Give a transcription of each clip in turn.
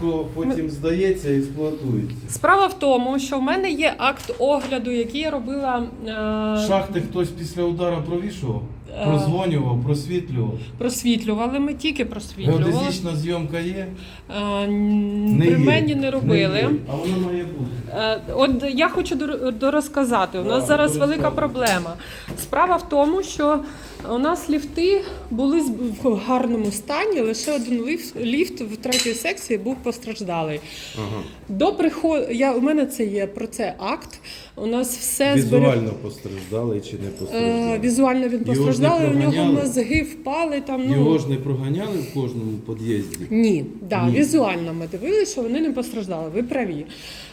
тяжко потім здається і експлуатується. Справа в тому, що в мене є акт огляду, який я робила е, Шахти хтось після удару провішував. Прозвонював, просвітлював. просвітлювали. Ми тільки просвітлювали. Геодезична зйомка є? Е, н- Не При є. мені не Не робили. є. А воно має бути. Е, От я хочу дор- дорозказати. У нас Да, зараз велика проблема. Справа в тому, що у нас ліфти були в гарному стані. Лише один ліфт, ліфт в третій секції був постраждалий. Ага. До приходу я у мене це є про це акт. У нас все Візуально постраждали чи не Е, постраждали? Візуально він Його ж не постраждалий, у нього проганяли? мозги впали там. Ну Його ж не проганяли в кожному під'їзді? ні, да, Ні. візуально ми дивилися, що вони не постраждали. Ви праві.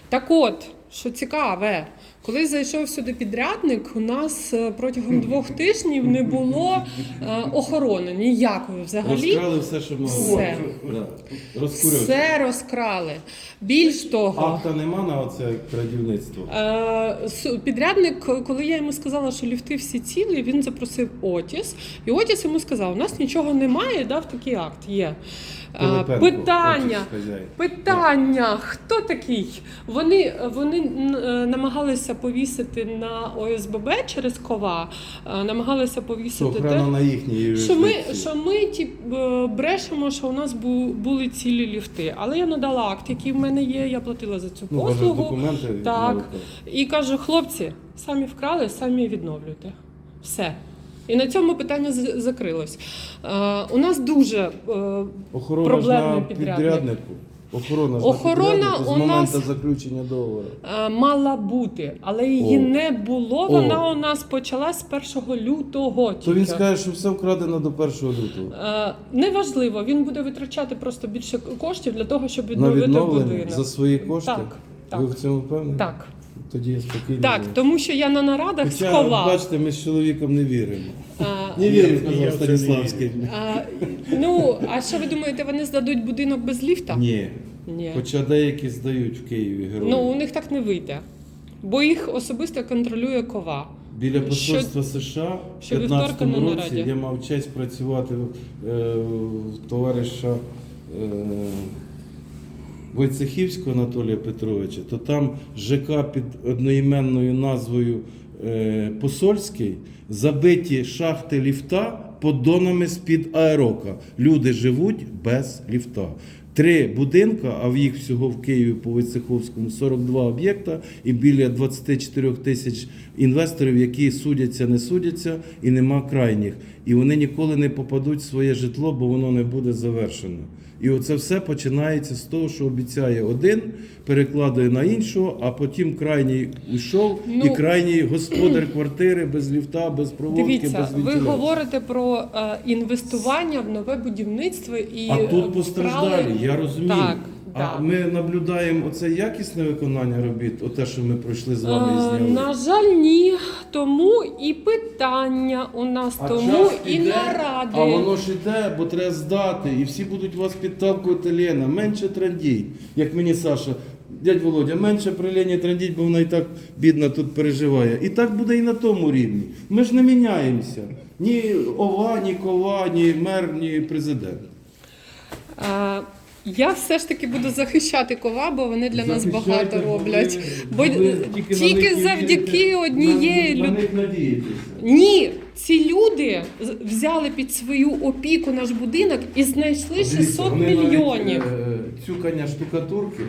Так от, що цікаве, коли зайшов сюди підрядник, у нас е, протягом двох тижнів не було е, охорони ніякої взагалі. Розкрали все, що могли. Все. Да. Все розкрали. Більш того, Акта нема на оце крадівництво. Е, Підрядник, коли я йому сказала, що ліфти всі цілі, він запросив Отіс. І Отіс йому сказав: у нас нічого немає, дав такий акт. Є. Питання. Питання, хто такий? Вони, вони н- е, намагалися повісити на ОСББ через кова, е, намагалися повісити те, на їхній що ми, що ми ті, е, брешемо, що у нас бу- були цілі ліфти. Але я надала акт, який в мене є, я платила за цю Ну, послугу. документи Так. І кажу, хлопці, самі вкрали, самі відновлюйте. Все. І на цьому питання закрилось. Е, у нас дуже е, на підрядник. Охорона, Охорона на з у моменту нас- заключення договору. е, мала бути, але її О. не було. О. Вона у нас почалась з 1 лютого. То він тільки. скаже, що все вкрадено до 1 лютого. Е, Неважливо, він буде витрачати просто більше коштів для того, щоб На відновити відновлення будинок. за свої кошти? Так, так. Ви в цьому впевнені? Так, Тоді я спокійно. так, живу. тому що я на нарадах Хоча, сховав. бачите, ми з чоловіком не віримо. Е, Не віримо, сказав Станіславський. А, ну, а що ви думаєте, вони здадуть будинок без ліфта? Ні. Ні. Хоча деякі здають в Києві герої. Ну, у них так не вийде. Бо їх особисто контролює кова. Біля посольства США в що 15 вівторка на році нараді. я мав честь працювати е, в товариша е, Войцехівського Анатолія Петровича, то там ЖК під одноіменною назвою е, Посольський забиті шахти ліфта поддонами з-під аерока. Люди живуть без ліфта. Три будинка, а в їх всього в Києві по Войцеховському 42 об'єкта і біля 24 тисяч інвесторів, які судяться, не судяться, і нема крайніх. І вони ніколи не попадуть в своє житло, бо воно не буде завершено. І оце все починається з того, що обіцяє один, перекладує на іншого, а потім крайній уйшов, Ну, і крайній господар квартири без ліфта, без проводки, Дивіться, без ви говорите про е, інвестування в нове будівництво і А тут постраждалі, вкрали- я розумію. Так, а ми наблюдаємо оце якісне виконання робіт, оте, що ми пройшли з вами і Е. На жаль, ні. Тому і питання у нас, А тому час і іде, наради. А воно ж іде, бо треба здати, і всі будуть вас підталкувати Лена. Менше трандіть, як мені Саша. Дядь Володя, менше при Лені трандіть, бо вона і так бідна тут переживає. І так буде і на тому рівні. Ми ж не міняємося. Ні ова, ні кова, ні мер, ні президент. Е, Я все ж таки буду захищати кова, бо вони для нас Захищайте, багато роблять. Бо тільки на тільки них завдяки однієї на, на людини. них надієтеся. Ні, ці люди з- взяли під свою опіку наш будинок і знайшли Дивіться, 600 вони навіть, мільйонів. е, Цюкання штукатурки,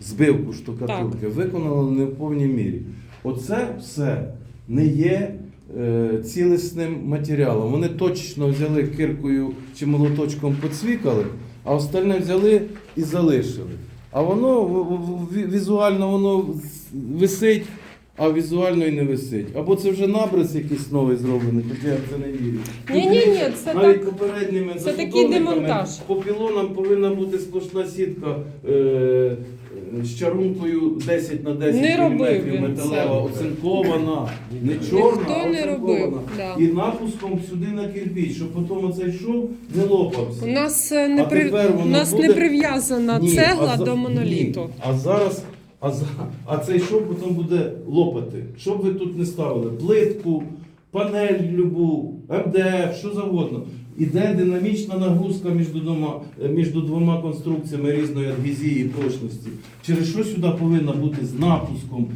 збивку штукатурки виконали не в повній мірі. Оце все не є е, цілісним матеріалом. Вони точно взяли киркою чи молоточком поцвікали, а остальне взяли і залишили. А воно візуально воно висить, а візуально і не висить. Або це вже набрис якийсь новий зроблений, хоча я в це не вірю. Ні-ні-ні, це Навіть так. попередніми це такий демонтаж. По пілонам повинна бути сплошна сітка е, з чарункою 10 на 10 Не робив він металева, це. оцинкована, не чорна, Ніхто а не оцинкована. робив, да. І напуском сюди на кирпіч, щоб потім оцей шов не лопався. У нас е, не А при... тепер воно у нас буде- не прив'язана Ні, цегла а за- до моноліту. Ні. А зараз, а, за- а цей шов потім буде лопати. Що б ви тут не ставили? Плитку, панель любу, МДФ, що завгодно. Іде динамічна нагрузка між двома, е, між двома конструкціями різної адгезії і прочності. Через що сюди повинна бути з напуском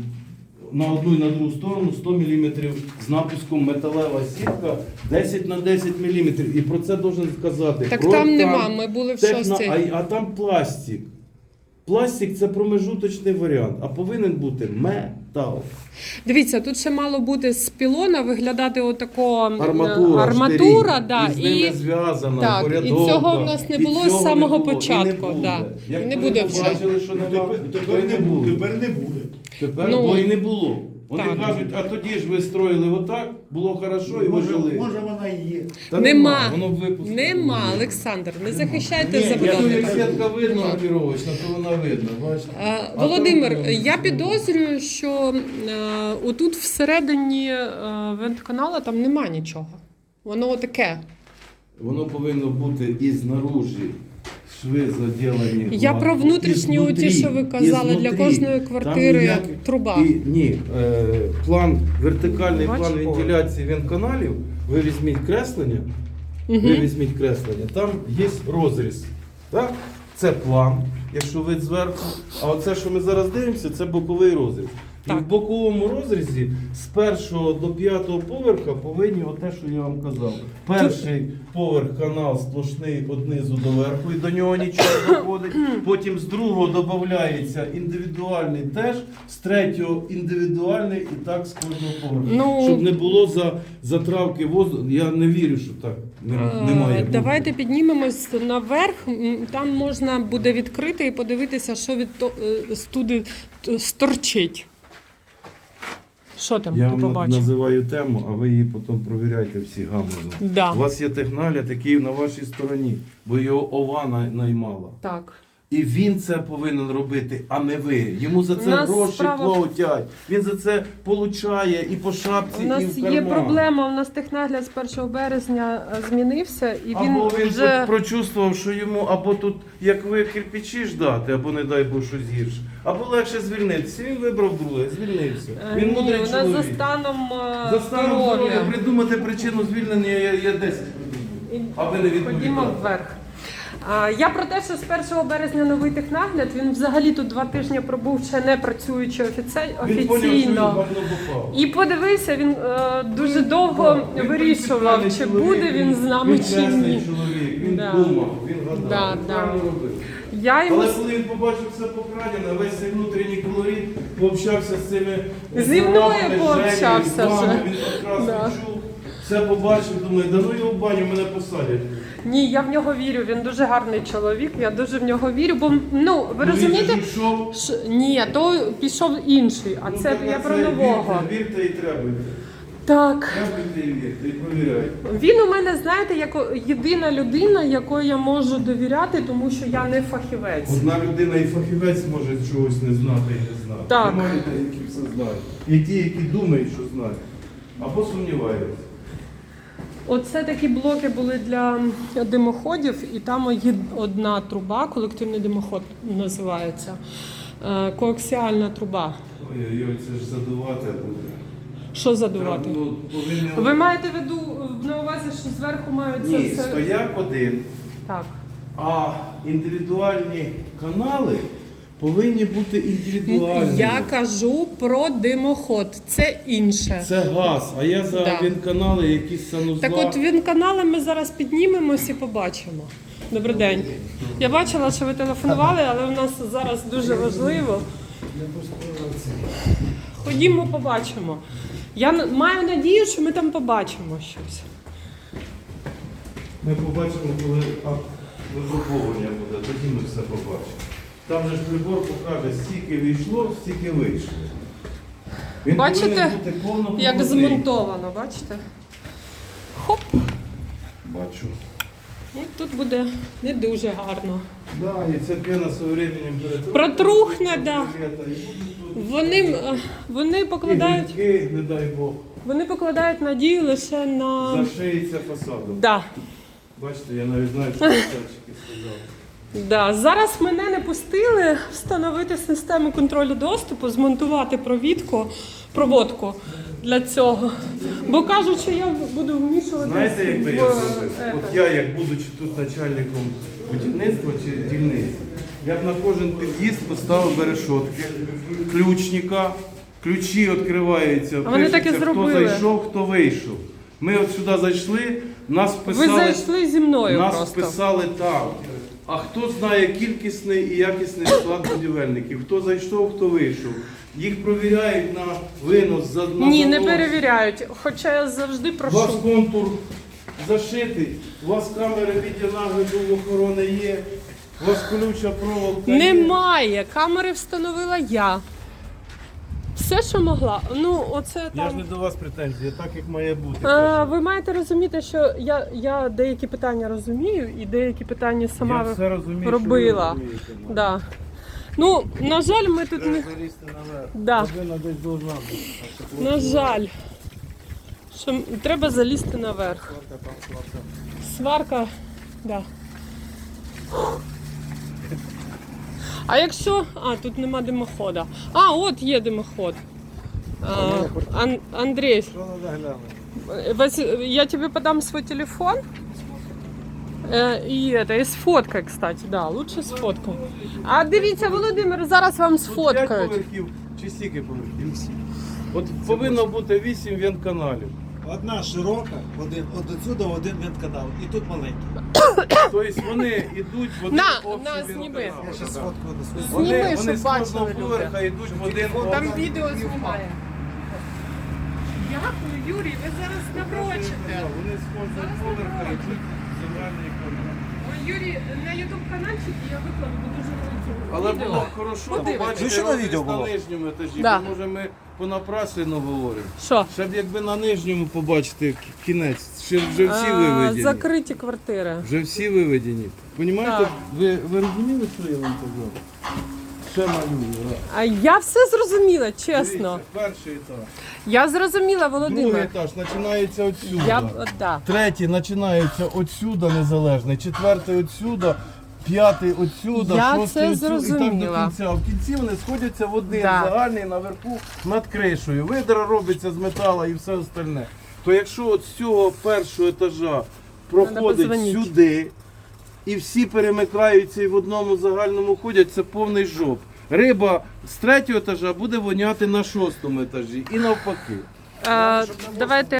на одну і на другу сторону 100 мм з напуском металева сітка 10 на 10 мм. І про це должен сказати. Так Про там нема, ми були в техно- шостій. а, а там пластик. Пластик це промежуточний варіант, а повинен бути метал. Дивіться, тут ще мало бути з пілона виглядати отако Арматура, арматура штирі, да, і з ними зв'язана, так, і цього в нас не І було з цього самого не було, і початку, не буде. да. Як І не ви буде вже. побачили, що нема, Тепер, тепер не буде. Тепер не буде. Тепер Ну, бо і не було. Вони так. кажуть, а тоді ж ви строїли отак, було хорошо і ви Може, жили. може вона і є. Та Нема. воно випуску Нема. Олександр, не захищайте Ні, як забудовника. сітка видно маркіровочна, то вона видно. Бачите? Е, А Володимир, там, я підозрюю, що е, отут всередині е, вентканала там нема нічого. Воно таке. Воно повинно бути і знаружі. Шви заділені. Я про внутрішні оті, що ви казали, для кожної квартири ніяких- труба. І, ні, е, план, вертикальний Бачиш, план вентиляції вентканалів, ви візьміть креслення, ви Угу. візьміть креслення, там є розріз. Так? Це план, якщо вид зверху. А оце, що ми зараз дивимося, це боковий розріз. І в боковому розрізі з першого до п'ятого поверха повинні оте, що я вам казав. Перший поверх канал сплошний однизу до верху, і до нього нічого не доходить. Потім з другого додається індивідуальний теж, з третього індивідуальний і так з кожного поверху. Ну, Щоб не було за, затравки воздуху. Я не вірю, що так не, немає. Е, Давайте піднімемось наверх. Там можна буде відкрити і подивитися, що від е, студи сторчить. Що там Я ти вам побачив? називаю тему, а ви її потім провіряйте всі гамузом. Да. У вас є технагляд, який на вашій стороні, бо його ова наймала. Так. І він це повинен робити, а не ви. Йому за це нас гроші справа- платять. Він за це получає і по шапці, У і нас в є карман. проблема. У нас технагляд з 1 березня е, змінився, і він Або він вже прочувствував, що йому або тут, як ви кирпичі ждати, або не дай Бог щось гірше, або легше звільнитися. Він вибрав друге, звільнився. Е, Він мудрий чоловік. за станом е, За станом здоров'я здоров'я. придумати причину звільнення я, я 10 придумав. І Аби не. Ходімо вверх. А, Я про те, що з 1 березня новий технагляд, він взагалі тут два тижні пробув ще не працюючи офіце- Він поняв, що він офіційно. попав. І подивився, він е, дуже довго Він вирішував, принципіальний чи чоловік, буде він з нами чи чесний ні. чоловік, він Да. думав, він гадав, Да, він да. правильно робив. Я йому Але коли він побачив все покрадене, весь цей внутрішній колорит, пообщався з цими Зі мною пообщався Женєю, з вами, вже. Він прекрасно Да. чув, все побачив, думає, да ну його в баню, мене посадять. ні, я в нього вірю. Він дуже гарний чоловік. Я дуже в нього вірю. Бо ну ви Ну, розумієте, Він же йшов, Ш- ні, то пішов інший, а ну, це так, я а про це нового. Вірте, вірте і требуйте. Так. І і. Він у мене, знаєте, як єдина людина, якої я можу довіряти, тому що я не фахівець. Одна людина і фахівець може чогось не знати і не знати. Так. Немає які все знають. Є ті, які думають, що знають, або сумніваються. Оце такі блоки були для димоходів, і там є одна труба, колективний димоход називається. Е, Коаксіальна труба. Ой-ой-ой, це ж задувати буде. Що задувати? Ну, повинні- Ви маєте в виду на увазі, що зверху мають це Ні, все. стояк один, Так. а індивідуальні канали повинні бути індивідуальними. Я кажу про димоход, це інше. Це газ, а я за Да. вінканали, якісь санузла. Так от він канали ми зараз піднімемось і побачимо. Добрий день. Я бачила, що ви телефонували, але у нас зараз дуже важливо. Ходімо, побачимо. Я маю надію, що ми там побачимо щось. Ми побачимо, коли акт буде, тоді ми все побачимо. Там же ж прибор покаже, стільки війшло, стільки вийшло. Він Бачите, повинен бути повно Як змонтовано, бачите? Хоп! Бачу. І тут буде не дуже гарно. Да, і ця пена з временем перетрухне. Протрухне, да. І Вони, е, вони і покладають, грибки, не дай Бог, вони покладають надію лише на. зашиється фасадом. Да. Бачите, я навіть знаю, що писальчики сказали. Да, зараз мене не пустили встановити систему контролю доступу, змонтувати провідку, проводку. Для цього. Бо кажуть, що я буду вмішувати. Знаєте, як би я зробив? е, От я, як будучи тут начальником будівництва чи дільниці, я б на кожен під'їзд поставив берешотки, ключника, ключі відкриваються, А вони так і пишеться, хто зробили. зайшов, хто вийшов. Ми от сюди зайшли, нас Ви вписали, зайшли зі мною нас просто. вписали так. А хто знає кількісний і якісний склад будівельників? Хто зайшов, хто вийшов? Їх провіряють на винос за на Ні, не занос. перевіряють. Хоча я завжди У вас прошу. контур зашитий, у вас камери відеонагляду охорони є, у вас колюча проволока є. Немає. Камери встановила я. Все, що могла. Ну, оце Я ж там. не до вас претензії, так як має бути. А, ви маєте розуміти, що я, я деякі питання розумію і деякі питання сама Я ви- все розумію, робила. що ви розумієте, ну. Да. Ну, на жаль, ми тут не. Треба залізти наверх. Да. Людина десь должна бути. А щоб На жаль. Що м- треба залізти наверх. Сварка, да. А якщо. А, тут нема димохода. А, от є димоход. А, Ан- Андрій, Що треба глянути? Вась- я тебе подам свой телефон. Е, І это, і сфоткай, кстати, да, лучше сфоткай. А дивіться, Володимир, зараз вам Тут п'ять сфоткають. поверхів чи стільки поверхів? От повинно бути 8 вентканалів. Одна широка, один, от отсюди один вентканал. І тут маленький. Тобто вони йдуть в один На, общий на, вентканал. Я ще сфоткаю на свій. Зніми, Вони, щоб вони з бачили кожного люди. поверха йдуть в один Там общий. відео знімає. Дякую, Юрій, ви зараз наврочите. Вони з кожного поверха йдуть в загальний контур. Ой, Юрій, на ютуб каналчик я викладу Але було б хорошо побачити що на розріз відео на було? нижньому етажі, Да. бо може ми понапраслено говоримо. Що? Щоб якби на нижньому побачити к- кінець, ще вже всі А, виведені. Закриті квартири. Вже всі виведені. Понімаєте? Так. Ви, ви розуміли, що я вам казав? Ще малюю. а? А я все зрозуміла, чесно. Дивіться, перший етаж. Я зрозуміла, Другий Володимир. етаж починається отсюда. Я б- от, да. Третій починається отсюда незалежний, четвертий отсюда, п'ятий отсюда, Я шостий це отсюда, і так до зрозуміла. кінця. В кінці вони сходяться в один Да. загальний наверху над кришею. Видра робиться з метала і все остальне. То якщо от з цього першого етажа проходить позвонити. сюди, і всі перемикаються і в одному загальному ходять, це повний жоп. Риба з третього етажа буде воняти на шостому етажі і навпаки. Е, давайте